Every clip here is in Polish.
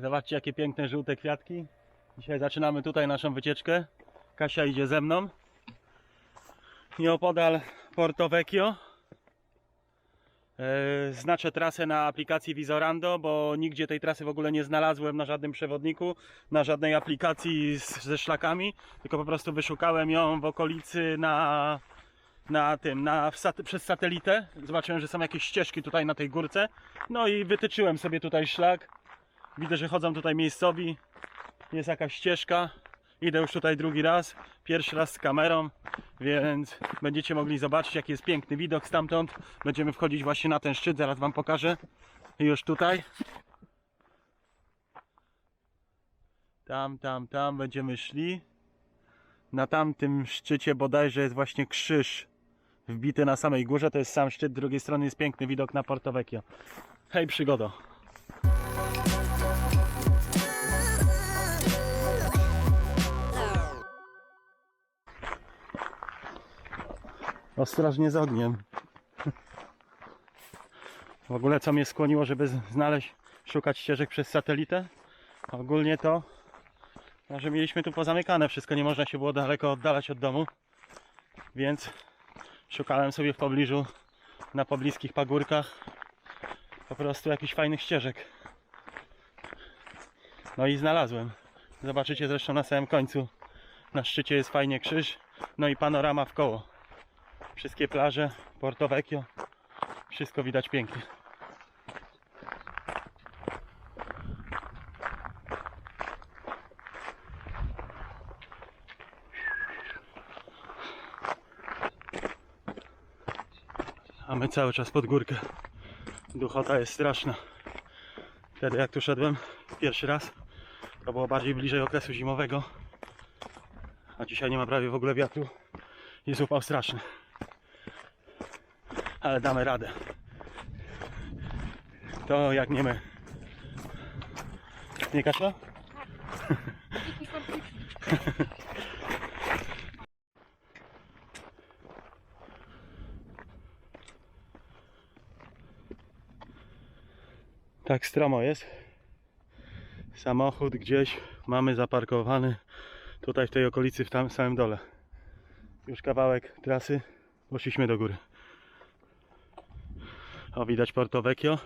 Zobaczcie jakie piękne żółte kwiatki. Dzisiaj zaczynamy tutaj naszą wycieczkę. Kasia idzie ze mną. Nieopodal Porto Vecchio. E, Znaczę trasę na aplikacji Visorando, bo nigdzie tej trasy w ogóle nie znalazłem na żadnym przewodniku, na żadnej aplikacji z, ze szlakami, tylko po prostu wyszukałem ją w okolicy na, na tym, na, sat, przez satelitę. Zobaczyłem, że są jakieś ścieżki tutaj na tej górce. No i wytyczyłem sobie tutaj szlak. Widzę, że chodzą tutaj miejscowi. Jest jakaś ścieżka. Idę już tutaj drugi raz. Pierwszy raz z kamerą, więc będziecie mogli zobaczyć, jaki jest piękny widok stamtąd. Będziemy wchodzić właśnie na ten szczyt, zaraz Wam pokażę. Już tutaj. Tam, tam, tam będziemy szli. Na tamtym szczycie bodajże jest właśnie krzyż wbity na samej górze. To jest sam szczyt, z drugiej strony jest piękny widok na Porto Vecchio. Hej przygodo! Ostrożnie z ogniem. W ogóle co mnie skłoniło, żeby znaleźć, szukać ścieżek przez satelitę? Ogólnie to, no, że mieliśmy tu pozamykane wszystko, nie można się było daleko oddalać od domu. Więc szukałem sobie w pobliżu, na pobliskich pagórkach po prostu jakichś fajnych ścieżek. No i znalazłem. Zobaczycie zresztą na samym końcu. Na szczycie jest fajnie krzyż, no i panorama w koło. Wszystkie plaże, Porto Vecchio, wszystko widać pięknie. A my cały czas pod górkę. Duchota jest straszna. Wtedy jak tu szedłem pierwszy raz, to było bardziej bliżej okresu zimowego. A dzisiaj nie ma prawie w ogóle wiatru. Jest upał straszny. Ale damy radę. To jak nie my. Nie Kasia? Tak stromo jest. Samochód gdzieś mamy zaparkowany tutaj w tej okolicy w tam samym dole. Już kawałek trasy, poszliśmy do góry. O, widać Porto Vecchio,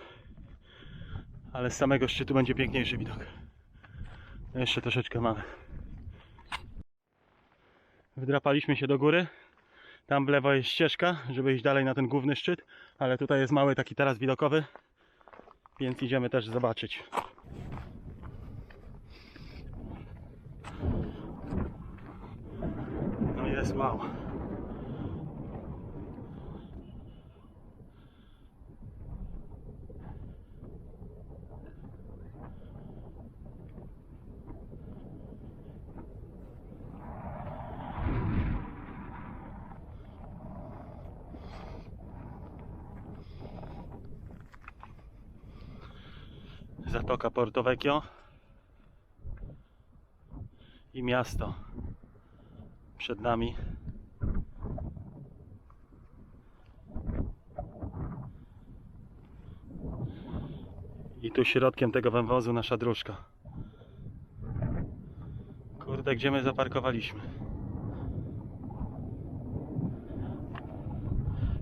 ale z samego szczytu będzie piękniejszy widok. Jeszcze troszeczkę mamy. Wdrapaliśmy się do góry. Tam w lewo jest ścieżka, żeby iść dalej na ten główny szczyt, ale tutaj jest mały taki taras widokowy, więc idziemy też zobaczyć. No jest wow. Zatoka Porto Vecchio i miasto przed nami. I tu środkiem tego wąwozu nasza dróżka. Kurde, gdzie my zaparkowaliśmy?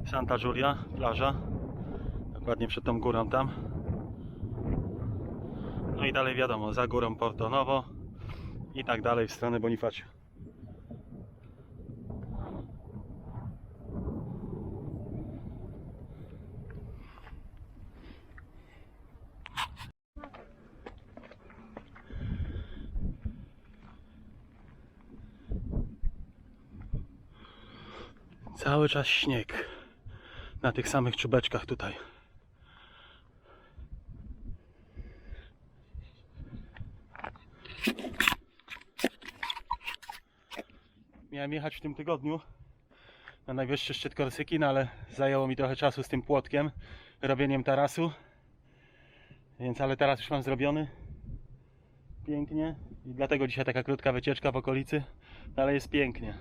Santa Giulia, plaża. Dokładnie przed tą górą tam. No i dalej wiadomo, za górą Porto i tak dalej w stronę Bonifacio. Cały czas śnieg na tych samych czubeczkach tutaj. Miałem jechać w tym tygodniu na najwyższy szczyt Korsyki, no ale zajęło mi trochę czasu z tym płotkiem, robieniem tarasu. Więc ale teraz już mam zrobiony. Pięknie. I dlatego dzisiaj taka krótka wycieczka w okolicy. No ale jest pięknie.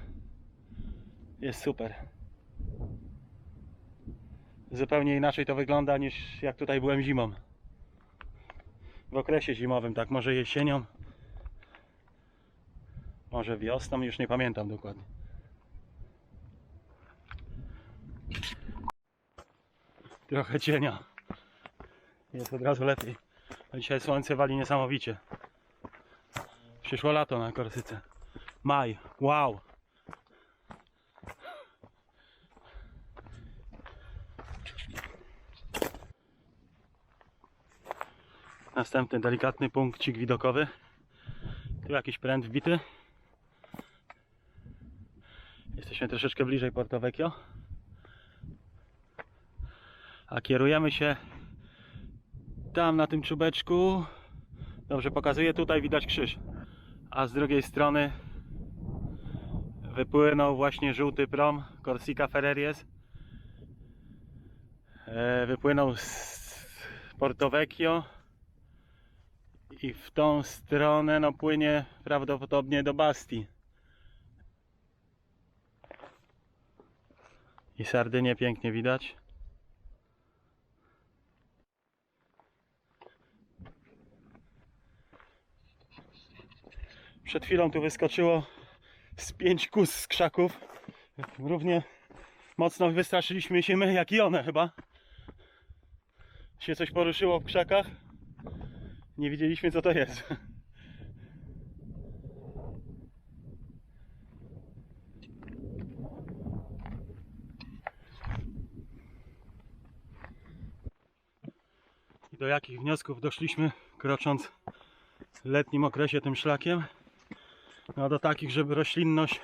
Jest super. Zupełnie inaczej to wygląda niż jak tutaj byłem zimą. w okresie zimowym, tak może jesienią, może wiosną, już nie pamiętam dokładnie. Trochę cienia. Jest od razu lepiej. A Dzisiaj słońce wali niesamowicie. Przyszło lato na Korsyce. Maj. Wow. Następny delikatny punkcik widokowy. Tu jakiś pręt wbity. Jesteśmy troszeczkę bliżej Porto Vecchio. A kierujemy się tam na tym czubeczku. Dobrze pokazuję, tutaj widać krzyż. A z drugiej strony wypłynął właśnie żółty prom Corsica Ferreries. E, Wypłynął z Porto Vecchio i w tą stronę no, płynie prawdopodobnie do Bastii. I Sardynię pięknie widać. Przed chwilą tu wyskoczyło z pięć kus z krzaków. Równie mocno wystraszyliśmy się my, jak i one chyba. Się coś poruszyło w krzakach. Nie wiedzieliśmy co to jest. Do jakich wniosków doszliśmy, krocząc w letnim okresie tym szlakiem? No do takich, żeby roślinność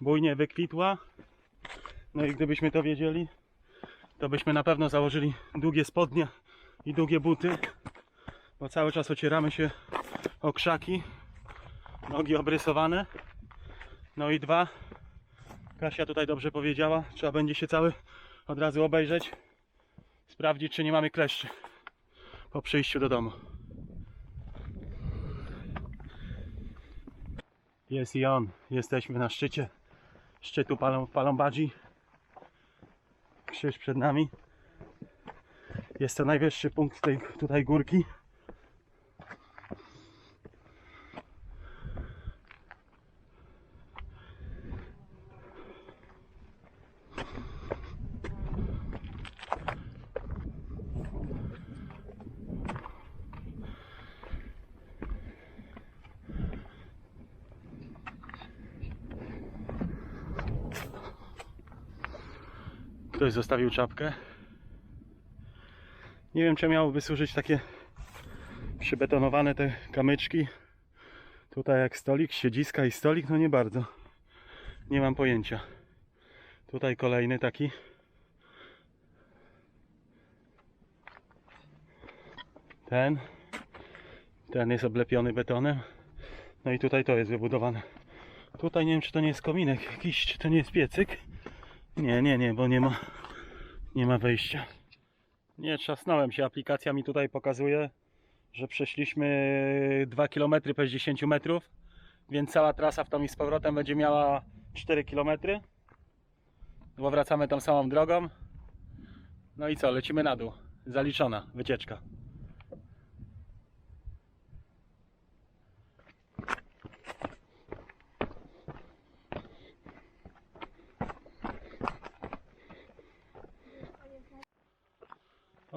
bujnie wykwitła. No i gdybyśmy to wiedzieli, to byśmy na pewno założyli długie spodnie i długie buty, bo cały czas ocieramy się o krzaki, nogi obrysowane. No i dwa, Kasia tutaj dobrze powiedziała, trzeba będzie się cały od razu obejrzeć, sprawdzić czy nie mamy kleszczy po przyjściu do domu. Jest i on. Jesteśmy na szczycie szczytu Palombadzi. Krzyż przed nami. Jest to najwyższy punkt tej tutaj górki. Ktoś zostawił czapkę. Nie wiem, czy miałoby służyć takie przybetonowane te kamyczki. Tutaj jak stolik, siedziska i stolik, no nie bardzo. Nie mam pojęcia. Tutaj kolejny taki. Ten. Ten jest oblepiony betonem. No i tutaj to jest wybudowane. Tutaj nie wiem, czy to nie jest kominek jakiś, czy to nie jest piecyk. Nie, nie, nie, bo nie ma, nie ma wejścia. Nie, trzasnąłem się. Aplikacja mi tutaj pokazuje, że przeszliśmy 2 km przez 10 metrów, więc cała trasa w tą i z powrotem będzie miała 4 km. Bo wracamy tą samą drogą. No i co, lecimy na dół. Zaliczona wycieczka.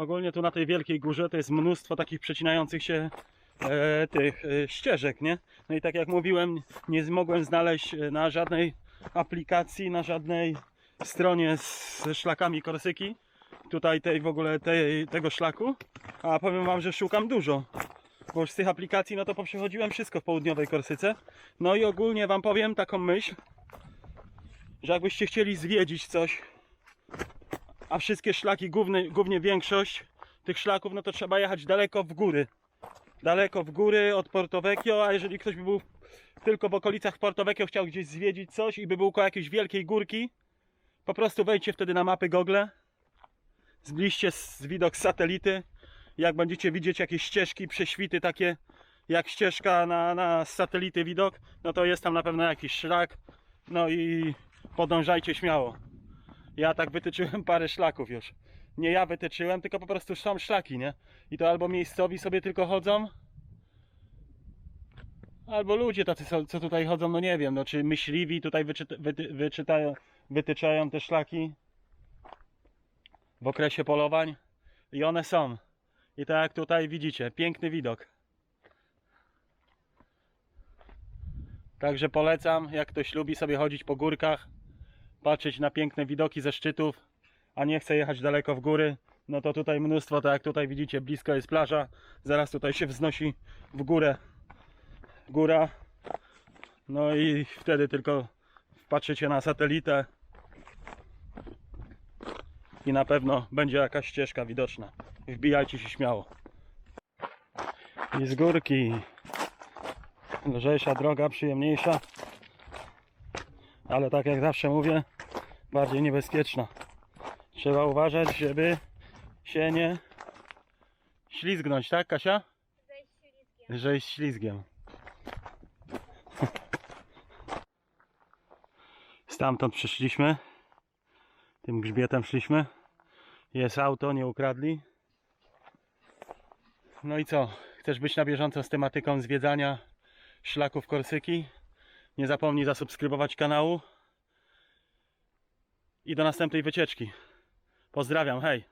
Ogólnie tu na tej wielkiej górze to jest mnóstwo takich przecinających się e, tych e, ścieżek, nie? No i tak jak mówiłem, nie mogłem znaleźć e, na żadnej aplikacji, na żadnej stronie z szlakami Korsyki, tutaj tej w ogóle tej, tego szlaku, a powiem wam, że szukam dużo. Bo już z tych aplikacji no to poprzechodziłem wszystko w południowej Korsyce. No i ogólnie wam powiem taką myśl, że jakbyście chcieli zwiedzić coś a wszystkie szlaki, głównie większość tych szlaków, no to trzeba jechać daleko w góry. Daleko w góry od Porto Vecchio, a jeżeli ktoś by był tylko w okolicach Porto Vecchio, chciał gdzieś zwiedzić coś i by był koło jakiejś wielkiej górki, po prostu wejdźcie wtedy na mapy Google, zbliżcie z widok satelity, jak będziecie widzieć jakieś ścieżki, prześwity takie, jak ścieżka na, na satelity widok, no to jest tam na pewno jakiś szlak, no i podążajcie śmiało. Ja tak wytyczyłem parę szlaków już. nie ja wytyczyłem, tylko po prostu są szlaki, nie? I to albo miejscowi sobie tylko chodzą, albo ludzie tacy, co, tutaj chodzą, no nie wiem, no czy myśliwi tutaj wyczytają, wytyczają te szlaki w okresie polowań i one są. I tak jak tutaj widzicie, piękny widok. Także polecam, jak ktoś lubi sobie chodzić po górkach, patrzeć na piękne widoki ze szczytów, a nie chce jechać daleko w góry, no to tutaj mnóstwo, tak jak tutaj widzicie, blisko jest plaża, zaraz tutaj się wznosi w górę góra, no i wtedy tylko patrzycie na satelitę i na pewno będzie jakaś ścieżka widoczna. Wbijajcie się śmiało. I z górki lżejsza droga, przyjemniejsza, ale tak jak zawsze mówię, bardziej niebezpieczna. Trzeba uważać, żeby się nie ślizgnąć, tak Kasia? Że jest ślizgiem. Stamtąd przyszliśmy. Tym grzbietem szliśmy. Jest auto, nie ukradli. No i co? Chcesz być na bieżąco z tematyką zwiedzania szlaków Korsyki? Nie zapomnij zasubskrybować kanału. I do następnej wycieczki. Pozdrawiam, hej!